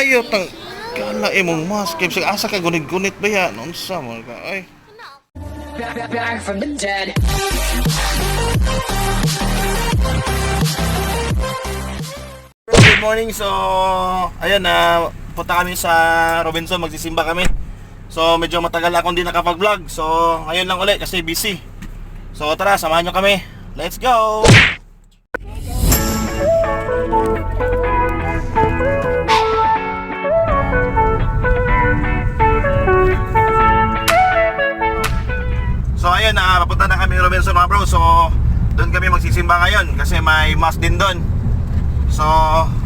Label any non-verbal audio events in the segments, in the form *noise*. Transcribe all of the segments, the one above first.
Ayaw tang kala imong mas kay sig asa ka gunit-gunit ba yan unsa mo ka ay. Good morning. So, ayun na punta kami sa Robinson, magsisimba kami. So, medyo matagal akong di nakapag-vlog. So, ngayon lang ulit kasi busy. So, tara, samahan nyo kami. Let's go! Bro. So, doon kami magsisimba ngayon kasi may mass din doon. So,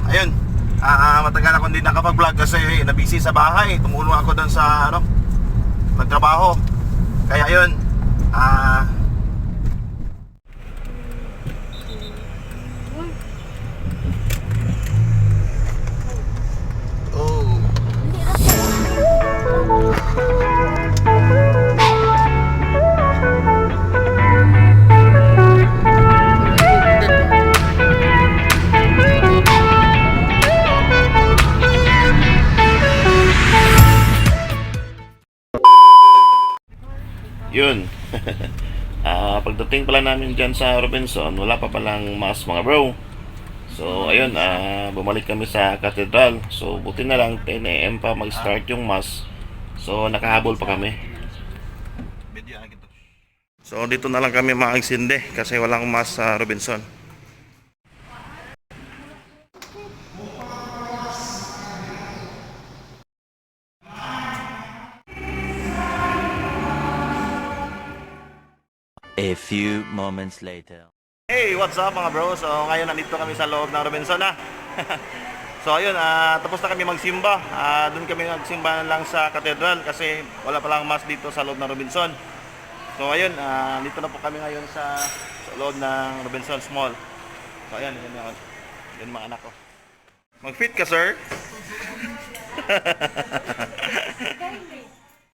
ayun. Ah, matagal ako hindi nakapag-vlog kasi nabisi sa bahay. Tumulong ako doon sa ano, nagtrabaho. Kaya ayun. Ah, oh. Yun. *laughs* Ah, pagdating pala namin dyan sa Robinson, wala pa palang mas mga bro. So, ayun, ah, bumalik kami sa cathedral. So, buti na lang 10 a.m. pa mag-start yung mass. So, nakahabol pa kami. So, dito na lang kami maagsinde kasi walang mass sa Robinson. A few moments later. Hey, what's up mga bro? So ngayon nandito kami sa loob ng Robinson na. *laughs* so ayun, ah, tapos na kami magsimba. Ah, doon kami nagsimba na lang sa cathedral kasi wala pa lang mas dito sa loob ng Robinson. So ayun, ah, dito na po kami ngayon sa, sa loob ng Robinson Mall. So ayun, yun, yun, yun mga anak ko. Mag-fit ka, sir? *laughs*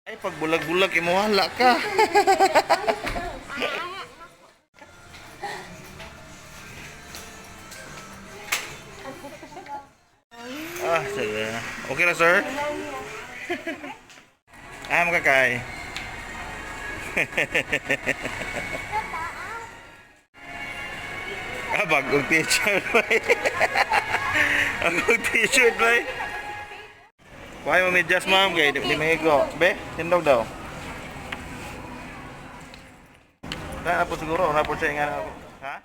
Ay, pag bulag-bulag, imuhala ka. *laughs* Ah, sige. Okay na, sir? *laughs* ah, makakay. *laughs* ah, bagong t-shirt ba *laughs* Bagong t-shirt ba Kuhay mo medyas, ma'am. Kaya di, di mahigo. Be, tindog daw. Na po siguro. Na po siya nga. Ha?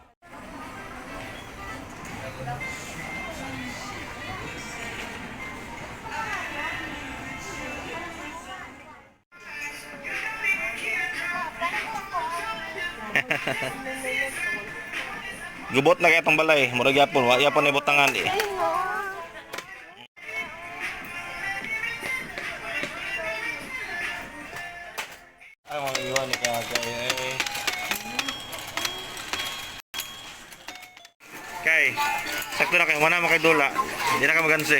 Gubot na kaya itong balay. Murag yapon. Wa yapon na butangan eh. Ay, mga iwan ni kaya kaya eh. Kay, sakto na kayo. Mana mo kay Dula. Hindi na ka magansi.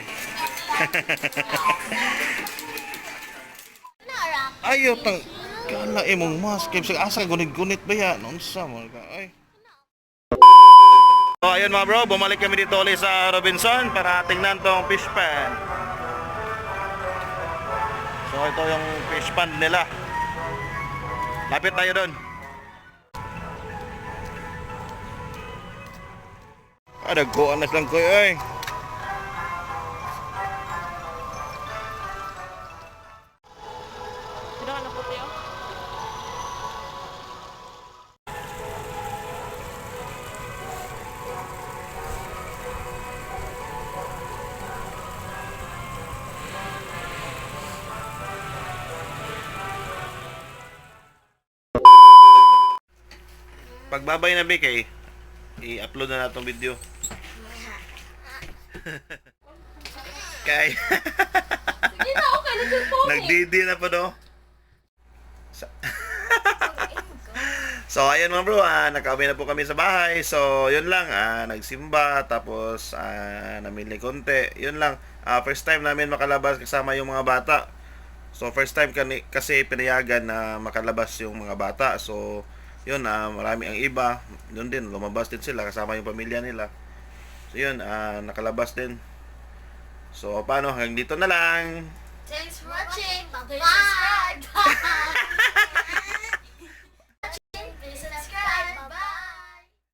Ayaw tang kala imong mas kay sig asa gunit-gunit ba yan unsa mo ka ay So ayun mga bro, bumalik kami dito ulit sa Robinson para tingnan tong fish pan. So ito yung fish pan nila. Lapit tayo doon. Ah, nagkuhan na silang kuya ay. Pagbabay na Bik eh, i-upload na natong video. *laughs* Kay, Hindi na ako kaya nagsulpong nagdidi na pa. Sa- *laughs* so ayun mga bro, ah, nakauwi na po kami sa bahay. So yun lang, ah, nagsimba tapos ah, namili konti. Yun lang, ah, first time namin makalabas kasama yung mga bata. So first time kani, kasi pinayagan na makalabas yung mga bata. So yun, ah, marami ang iba. Yun din, lumabas din sila kasama yung pamilya nila. So yun, ah, nakalabas din. So, paano? Hanggang dito na lang. Thanks for watching. Bye. *laughs*